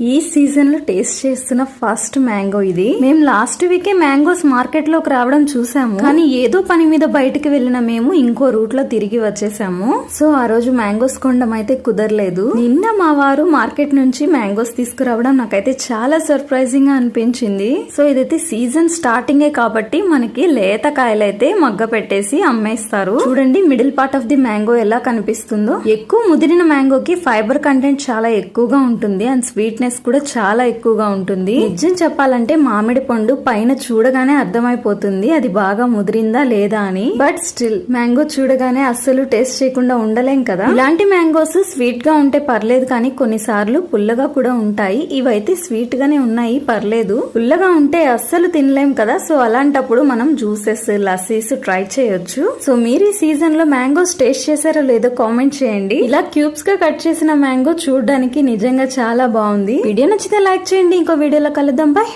ఈ సీజన్లో టేస్ట్ చేస్తున్న ఫస్ట్ మ్యాంగో ఇది. మేము లాస్ట్ వీకే మ్యాంగోస్ మార్కెట్లోకి రావడం చూసాము. కానీ ఏదో పని మీద బయటికి వెళ్ళిన మేము ఇంకో రూట్లో తిరిగి వచ్చేసాము. సో ఆ రోజు మ్యాంగోస్ కొండం అయితే కుదరలేదు. నిన్న మా వారు మార్కెట్ నుంచి మ్యాంగోస్ తీసుకురావడం నాకైతే చాలా సర్ప్రైజింగ్గా అనిపించింది. సో ఇదైతే సీజన్ స్టార్టింగే కాబట్టి మనకి లేత కాయలైతే మగ్గ పెట్టేసి అమ్మేస్తారు. చూడండి middle part of the mango ఎలా కనిపిస్తుందో. ఎక్కువ ముదిరిన మ్యాంగోకి ఫైబర్ కంటెంట్ చాలా ఎక్కువగా ఉంటుంది. అండ్ స్వీట్నెస్ కూడా చాలా ఎక్కువగా ఉంటుంది. నిజం చెప్పాలంటే మామిడి పండు పైన చూడగానే అర్థమైపోతుంది అది బాగా ముదిరిందా లేదా అని. బట్ స్టిల్ మ్యాంగో చూడగానే అస్సలు టేస్ట్ చేయకుండా ఉండలేం కదా. ఇలాంటి మ్యాంగోస్ స్వీట్గా ఉంటే పర్లేదు కానీ కొన్నిసార్లు పుల్లగా కూడా ఉంటాయి. ఇవైతే స్వీట్ గానే ఉన్నాయి పర్లేదు. పుల్లగా ఉంటే అస్సలు తినలేం కదా సో అలాంటప్పుడు మనం జ్యూసెస్ లస్సీస్ ట్రై చేయొచ్చు. సో మీరు ఈ సీజన్లో మ్యాంగోస్ టేస్ట్ చేశారో లేదో కామెంట్ చేయండి. ఇలా క్యూబ్స్గా కట్ చేసిన మ్యాంగో చూడడానికి నిజంగా చాలా బాగుంది. వీడియో నచ్చితే లైక్ చేయండి. ఇంకో వీడియోలో కలుద్దాం. బాయ్.